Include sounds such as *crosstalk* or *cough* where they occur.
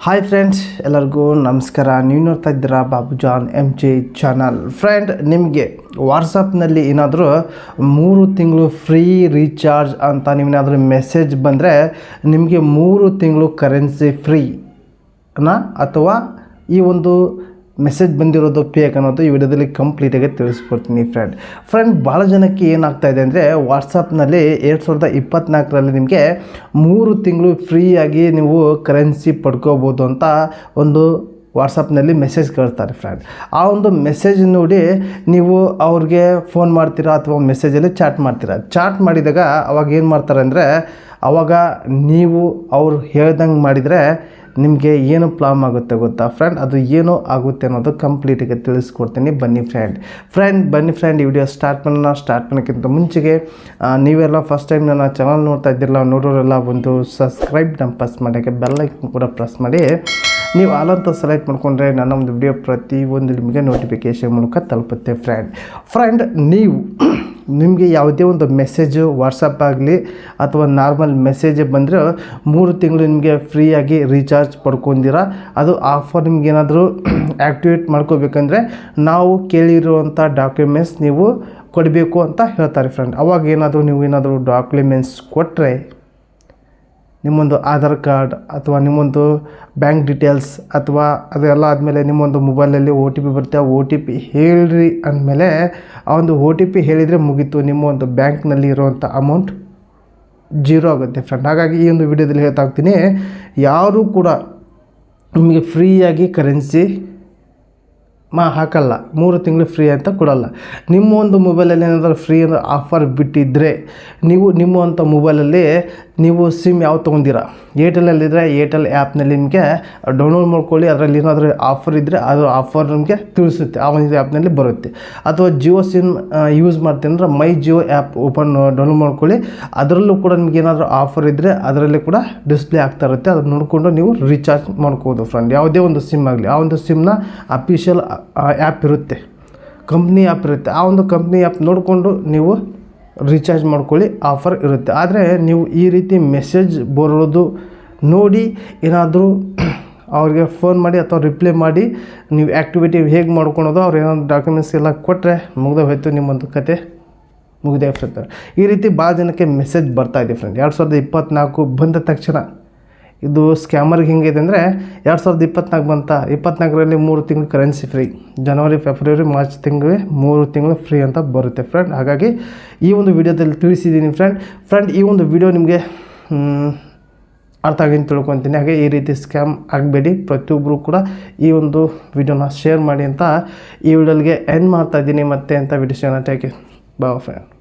Hi friends ಎಲ್ಲರಿಗೂ ನಮಸ್ಕಾರ. ನೀವು ನೋಡ್ತಾ ಇದ್ದೀರಾ Babu John M J channel friend ನಿಮಗೆ ವಾಟ್ಸಪ್ನಲ್ಲಿ ಏನಾದರೂ ಮೂರು ತಿಂಗಳು ಫ್ರೀ ರೀಚಾರ್ಜ್ ಅಂತ ನೀವೇನಾದರೂ ಮೆಸೇಜ್ ಬಂದರೆ ನಿಮಗೆ ಮೂರು ತಿಂಗಳು ಕರೆನ್ಸಿ ಫ್ರೀನಾ ಅಥವಾ ಈ ಒಂದು ಮೆಸೇಜ್ ಬಂದಿರೋದು ಪೇಕ್ ಅನ್ನೋದು ಈ ವಿಡಿಯೋದಲ್ಲಿ ಕಂಪ್ಲೀಟಾಗಿ ತಿಳಿಸ್ಕೊಡ್ತೀನಿ ಫ್ರೆಂಡ್ ಫ್ರೆಂಡ್ ಭಾಳ ಜನಕ್ಕೆ ಏನಾಗ್ತಾ ಇದೆ ಅಂದರೆ ವಾಟ್ಸಪ್ನಲ್ಲಿ ಎರಡು ಸಾವಿರದ ಇಪ್ಪತ್ತ್ನಾಲ್ಕರಲ್ಲಿ ನಿಮಗೆ ಮೂರು ತಿಂಗಳು ಫ್ರೀಯಾಗಿ ನೀವು ಕರೆನ್ಸಿ ಪಡ್ಕೋಬೋದು ಅಂತ ಒಂದು ವಾಟ್ಸಪ್ನಲ್ಲಿ ಮೆಸೇಜ್ ಕಳಿಸ್ತಾರೆ ಫ್ರೆಂಡ್ ಆ ಒಂದು ಮೆಸೇಜ್ ನೋಡಿ ನೀವು ಅವ್ರಿಗೆ ಫೋನ್ ಮಾಡ್ತೀರಾ ಅಥವಾ ಮೆಸೇಜಲ್ಲಿ ಚಾಟ್ ಮಾಡ್ತೀರಾ? ಚಾಟ್ ಮಾಡಿದಾಗ ಅವಾಗ ಏನು ಮಾಡ್ತಾರೆ ಅಂದರೆ ಅವಾಗ ನೀವು ಅವ್ರು ಹೇಳ್ದಂಗೆ ಮಾಡಿದರೆ ನಿಮಗೆ ಏನು ಪ್ರಾಬ್ಲಮ್ ಆಗುತ್ತೆ ಗೊತ್ತಾ ಫ್ರೆಂಡ್ ಅದು ಏನು ಆಗುತ್ತೆ ಅನ್ನೋದು ಕಂಪ್ಲೀಟಾಗಿ ತಿಳಿಸ್ಕೊಡ್ತೀನಿ. ಬನ್ನಿ ಫ್ರೆಂಡ್ ಫ್ರೆಂಡ್ ಬನ್ನಿ ಫ್ರೆಂಡ್ ಈ ವಿಡಿಯೋ ಸ್ಟಾರ್ಟ್ ಮಾಡೋಣ. ಸ್ಟಾರ್ಟ್ ಮಾಡೋಕ್ಕಿಂತ ಮುಂಚೆಗೆ ನೀವೆಲ್ಲ ಫಸ್ಟ್ ಟೈಮ್ ನನ್ನ ಚಾನಲ್ ನೋಡ್ತಾ ಇದ್ದಿರಲ್ಲ, ನೋಡೋರೆಲ್ಲ ಒಂದು ಸಬ್ಸ್ಕ್ರೈಬ್ ನಮ್ಮ ಪ್ರೆಸ್ ಮಾಡೋಕ್ಕೆ ಬೆಲ್ಲೈಕನ್ ಕೂಡ ಪ್ರೆಸ್ ಮಾಡಿ. ನೀವು ಅಂತ ಸೆಲೆಕ್ಟ್ ಮಾಡಿಕೊಂಡ್ರೆ ನನ್ನ ಒಂದು ವಿಡಿಯೋ ಪ್ರತಿಯೊಂದು ನಿಮಗೆ ನೋಟಿಫಿಕೇಶನ್ ಮೂಲಕ ತಲುಪುತ್ತೆ ಫ್ರೆಂಡ್ ಫ್ರೆಂಡ್ ನೀವು *clears throat* ನಿಮಗೆ ಯಾವುದೇ ಒಂದು ಮೆಸೇಜು ವಾಟ್ಸಪ್ ಆಗಲಿ ಅಥವಾ ನಾರ್ಮಲ್ ಮೆಸೇಜ್ ಬಂದರೆ ಮೂರು ತಿಂಗಳು ನಿಮಗೆ ಫ್ರೀಯಾಗಿ ರೀಚಾರ್ಜ್ ಪಡ್ಕೊಂಡಿರ. ಅದು ಆಫರ್ ನಿಮಗೇನಾದರೂ ಆ್ಯಕ್ಟಿವೇಟ್ *clears throat* ಮಾಡ್ಕೋಬೇಕಂದ್ರೆ ನಾವು ಕೇಳಿರುವಂಥ ಡಾಕ್ಯುಮೆಂಟ್ಸ್ ನೀವು ಕೊಡಬೇಕು ಅಂತ ಹೇಳ್ತಾರೆ ಫ್ರೆಂಡ್ ಅವಾಗ ಏನಾದರೂ ನೀವು ಏನಾದರೂ ಡಾಕ್ಯುಮೆಂಟ್ಸ್ ಕೊಟ್ಟರೆ ನಿಮ್ಮೊಂದು ಆಧಾರ್ ಕಾರ್ಡ್ ಅಥವಾ ನಿಮ್ಮೊಂದು ಬ್ಯಾಂಕ್ ಡೀಟೇಲ್ಸ್ ಅಥವಾ ಅದೆಲ್ಲ ಆದಮೇಲೆ ನಿಮ್ಮೊಂದು ಮೊಬೈಲಲ್ಲಿ ಓ ಟಿ ಪಿ ಬರುತ್ತೆ, ಆ ಓ ಟಿ ಪಿ ಹೇಳ್ರಿ ಅಂದಮೇಲೆ ಆ ಒಂದು ಓ ಟಿ ಪಿ ಹೇಳಿದರೆ ಮುಗೀತು. ನಿಮ್ಮ ಒಂದು ಬ್ಯಾಂಕ್ನಲ್ಲಿ ಇರುವಂಥ ಅಮೌಂಟ್ ಜೀರೋ ಆಗುತ್ತೆ. ಫ್ರೆಂಡ್, ಹಾಗಾಗಿ ಈ ಒಂದು ವಿಡಿಯೋದಲ್ಲಿ ಹೇಳ್ತಾ ಹೋಗ್ತೀನಿ, ಯಾರೂ ಕೂಡ ನಿಮಗೆ ಫ್ರೀಯಾಗಿ ಕರೆನ್ಸಿ ಮಾ ಹಾಕಲ್ಲ, ಮೂರು ತಿಂಗಳು ಫ್ರೀ ಅಂತ ಕೊಡಲ್ಲ. ನಿಮ್ಮ ಒಂದು ಮೊಬೈಲಲ್ಲಿ ಏನಾದರೂ ಫ್ರೀ ಅಂದರೆ ಆಫರ್ ಬಿಟ್ಟಿದ್ದರೆ ನೀವು ನಿಮ್ಮ ಅಂತ ಮೊಬೈಲಲ್ಲಿ ನೀವು ಸಿಮ್ ಯಾವ ತೊಗೊಂಡಿರ? ಏರ್ಟೆಲಲ್ಲಿದ್ದರೆ ಏರ್ಟೆಲ್ ಆ್ಯಪ್ನಲ್ಲಿ ನಿಮಗೆ ಡೌನ್ಲೋಡ್ ಮಾಡ್ಕೊಳ್ಳಿ, ಅದರಲ್ಲಿ ಏನಾದರೂ ಆಫರ್ ಇದ್ದರೆ ಅದು ಆಫರ್ ನಿಮಗೆ ತಿಳಿಸುತ್ತೆ, ಆ ಒಂದು ಆ್ಯಪ್ನಲ್ಲಿ ಬರುತ್ತೆ. ಅಥವಾ ಜಿಯೋ ಸಿಮ್ ಯೂಸ್ ಮಾಡ್ತೀನಿ ಅಂದರೆ my Jio app open download ಮಾಡ್ಕೊಳ್ಳಿ. ಅದರಲ್ಲೂ ಕೂಡ ನಿಮ್ಗೆ ಏನಾದರೂ ಆಫರ್ ಇದ್ದರೆ ಅದರಲ್ಲಿ ಕೂಡ ಡಿಸ್ಪ್ಲೇ ಆಗ್ತಾ ಇರುತ್ತೆ, ಅದನ್ನ ನೋಡಿಕೊಂಡು ನೀವು ರೀಚಾರ್ಜ್ ಮಾಡ್ಕೋಬೋದು ಫ್ರೆಂಡ್ ಯಾವುದೇ ಒಂದು ಸಿಮ್ ಆಗಲಿ, ಆ ಒಂದು ಸಿಮ್ನ ಅಫಿಷಿಯಲ್ ಆ್ಯಪ್ ಇರುತ್ತೆ. ಕಂಪ್ನಿ ಆ್ಯಪ್ ಇರುತ್ತೆ. ಆ ಒಂದು ಕಂಪ್ನಿ ಆ್ಯಪ್ ನೋಡಿಕೊಂಡು ನೀವು ರೀಚಾರ್ಜ್ ಮಾಡ್ಕೊಳ್ಳಿ ಆಫರ್ ಇರುತ್ತೆ. ಆದರೆ ನೀವು ಈ ರೀತಿ ಮೆಸೇಜ್ ಬರೋದು ನೋಡಿ ಏನಾದರೂ *clears throat* ಅವ್ರಿಗೆ ಫೋನ್ ಮಾಡಿ ಅಥವಾ ರಿಪ್ಲೈ ಮಾಡಿ ನೀವು ಆ್ಯಕ್ಟಿವಿಟಿ ಹೇಗೆ ಮಾಡ್ಕೊಳೋದು, ಅವ್ರು ಏನಾದ್ರು ಡಾಕ್ಯುಮೆಂಟ್ಸ್ ಎಲ್ಲ ಕೊಟ್ಟರೆ ಮುಗ್ದೇ ಹೋಯ್ತು ನಿಮ್ಮೊಂದು ಕತೆ. ಮುಗಿದೇ ಫ್ರೆಂಡ್ ಈ ರೀತಿ ಭಾಳ ಜನಕ್ಕೆ ಮೆಸೇಜ್ ಬರ್ತಾ ಇದೆ ಫ್ರೆಂಡ್ ಎರಡು ಸಾವಿರದ ಇಪ್ಪತ್ತ್ನಾಲ್ಕು ಬಂದ ತಕ್ಷಣ ಇದು ಸ್ಕ್ಯಾಮರ್ಗೆ ಹೆಂಗಿದೆ ಅಂದರೆ ಎರಡು ಸಾವಿರದ ಇಪ್ಪತ್ನಾಲ್ಕು ಬಂತ. ಇಪ್ಪತ್ನಾಲ್ಕರಲ್ಲಿ ಮೂರು ತಿಂಗಳು ಕರೆನ್ಸಿ ಫ್ರೀ ಜನವರಿ ಫೆಬ್ರವರಿ ಮಾರ್ಚ್ ತಿಂಗಳು ಮೂರು ತಿಂಗಳು ಫ್ರೀ ಅಂತ ಬರುತ್ತೆ ಫ್ರೆಂಡ್ ಹಾಗಾಗಿ ಈ ಒಂದು ವಿಡಿಯೋದಲ್ಲಿ ತಿಳಿಸಿದ್ದೀನಿ ಫ್ರೆಂಡ್ ಫ್ರೆಂಡ್ ಈ ಒಂದು ವಿಡಿಯೋ ನಿಮಗೆ ಅರ್ಥ ಆಗಿ ತಿಳ್ಕೊತೀನಿ. ಹಾಗೆ ಈ ರೀತಿ ಸ್ಕ್ಯಾಮ್ ಆಗಬೇಡಿ. ಪ್ರತಿಯೊಬ್ಬರು ಕೂಡ ಈ ಒಂದು ವಿಡಿಯೋನ ಶೇರ್ ಮಾಡಿ ಅಂತ ಈ ವಿಡಿಯೋಗೆ ಎಂಡ್ ಮಾಡ್ತಾ ಇದ್ದೀನಿ ಮತ್ತೆ ಅಂತ ವಿಡಿಯೋ ಟೇಕ್ ಬಾ ಫ್ರೆಂಡ್